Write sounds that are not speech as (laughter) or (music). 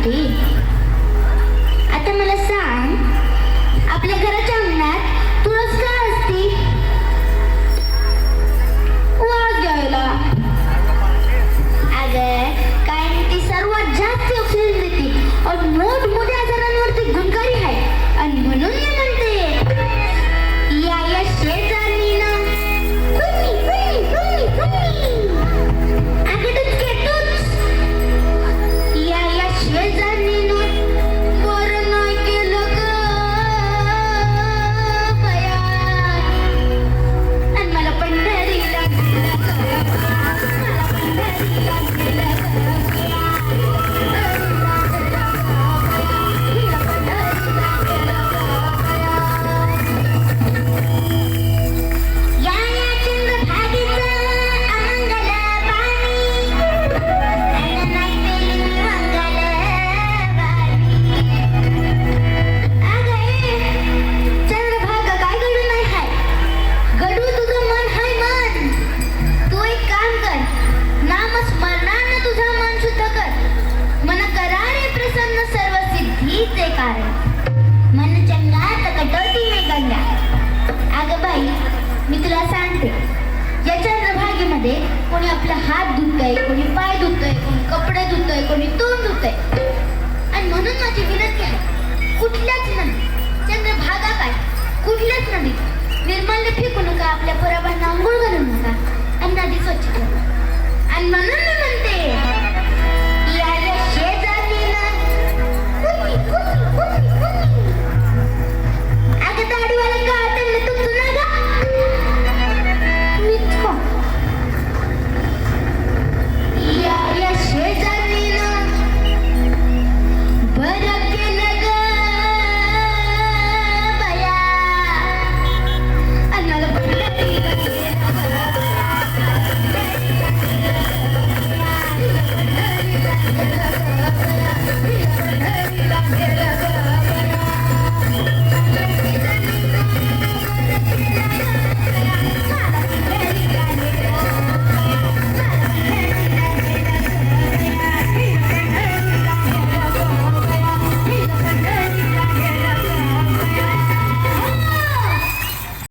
ಹಾಕಿ मीचे कारण मन चंगात कटवती मी गंगा अगं बाई मी तुला सांगते. या चंद्रभागेमध्ये कोणी आपला हात धुतय कोणी पाय धुतय कोणी कपडे धुतय कोणी तोंड धुतय. आणि म्हणून माझी विनंती आहे कुठल्याच नदी चंद्रभागा काय कुठल्याच नदी निर्माल्य फेकू नका आपल्या परबांना आंघोळ घालू नका. Yeah. (laughs)